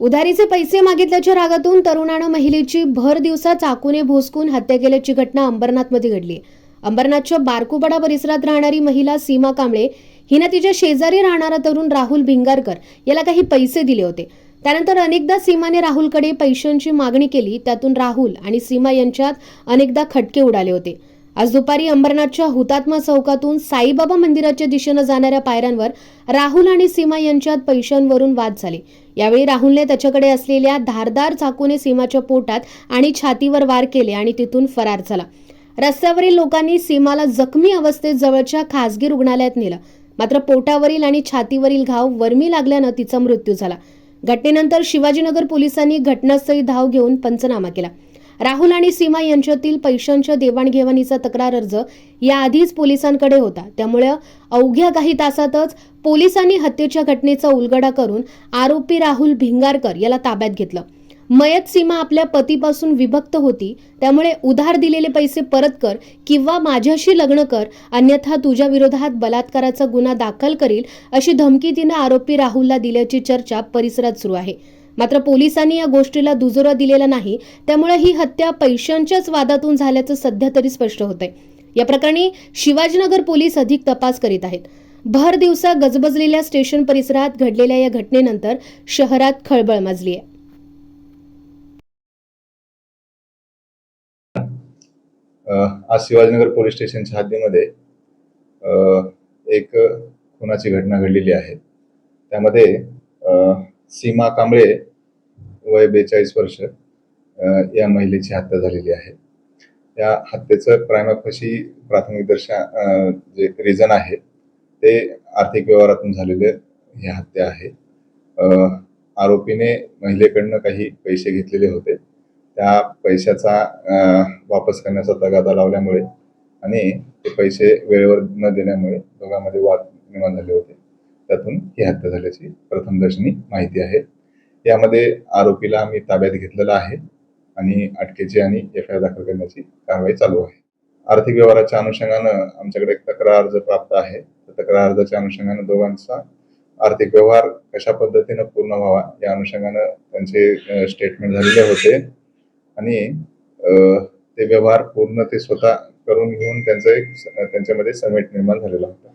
उधारीचे पैसे मागितल्याच्या रागातून तरुणानं महिलेची भर दिवसा चाकूने भोसकून हत्या केल्याची घटना अंबरनाथमध्ये घडली. अंबरनाथच्या बारकुपाडा परिसरात राहणारी महिला सीमा कांबळे हिनं तिच्या शेजारी राहणारा तरुण राहुल भिंगारकर याला काही पैसे दिले होते. त्यानंतर अनेकदा सीमाने राहुलकडे पैशांची मागणी केली त्यातून राहुल आणि सीमा यांच्यात अनेकदा खटके उडाले होते. आज दुपारी अंबरनाथच्या हुतात्मा चौकातून साईबाबा मंदिराच्या दिशेनं जाणाऱ्या पायऱ्यांवर राहुल आणि सीमा यांच्यात पैशांवरून वाद झाले. यावेळी राहुलने त्याच्याकडे असलेल्या धारदार चाकूने सीमाच्या पोटात आणि छातीवर वार केले आणि तिथून फरार झाला. रस्त्यावरील लोकांनी सीमाला जखमी अवस्थेत जवळच्या खासगी रुग्णालयात नेलं. मात्र पोटावरील आणि छातीवरील घाव वर्मी लागल्यानं तिचा मृत्यू झाला. घटनेनंतर शिवाजीनगर पोलिसांनी घटनास्थळी धाव घेऊन पंचनामा केला. राहुल आणि सीमा यांच्यातील पैशांच्या देवाणघेवाणीचा तक्रार अर्ज याआधीच पोलिसांकडे होता. त्यामुळे अवघ्या काही तासातच पोलिसांनी हत्येच्या घटनेचा उलगडा करून आरोपी राहुल भिंगारकर याला ताब्यात घेतलं. मयत सीमा आपल्या पतीपासून विभक्त होती. त्यामुळे उधार दिलेले पैसे परत कर किंवा माझ्याशी लग्न कर अन्यथा तुझ्या विरोधात बलात्काराचा गुन्हा दाखल करील अशी धमकी तिनं आरोपी राहुलला दिल्याची चर्चा परिसरात सुरू आहे. मात्र पोलिसांनी या गोष्टीला दुजोरा दिलेला नाही. त्यामुळे ही हत्या पैशांच्याच वादातून झाल्याचं सध्या तरी स्पष्ट होतंय. या प्रकरणी शिवाजीनगर पोलीस अधिक तपास करीत आहेत. भर दिवसा गजबजलेल्या स्टेशन परिसरात घडलेल्या या घटनेनंतर शहरात खळबळ माजली आहे. आज शिवाजीनगर पोलीस स्टेशनच्या हद्दीमध्ये एक खुनाची घटना घडलेली आहे. त्यामध्ये सीमा कांबळे वय बेचाळीस वर्ष या महिलेची हत्या झालेली आहे. या हत्येचं प्रायमाफशी प्राथमिक दर्शा जे रिझन आहे ते आर्थिक व्यवहारातून झालेले ही हत्या आहे. आरोपीने महिलेकडनं काही पैसे घेतलेले होते. त्या पैशाचा वापस करण्याचा तगादा लावल्यामुळे आणि ते पैसे वेळेवर न देण्यामुळे दोघांमध्ये वाद निर्माण झाले होते. त्यातून ही हत्या झाल्याची प्रथमदर्शनी माहिती आहे. यामध्ये आरोपीला आम्ही ताब्यात घेतलेला आहे आणि अटकेची आणि एफ आय आर दाखल करण्याची कारवाई चालू आहे. आर्थिक व्यवहाराच्या अनुषंगानं आमच्याकडे एक तक्रार अर्ज प्राप्त आहे तक्रार अर्जाच्या अनुषंगानं दोघांचा आर्थिक व्यवहार कशा पद्धतीनं पूर्ण व्हावा या अनुषंगानं त्यांचे स्टेटमेंट झालेले होते. आणि ते व्यवहार पूर्ण ते स्वतः करून घेऊन त्यांचं एक त्यांच्यामध्ये समेट निर्माण झालेला होता.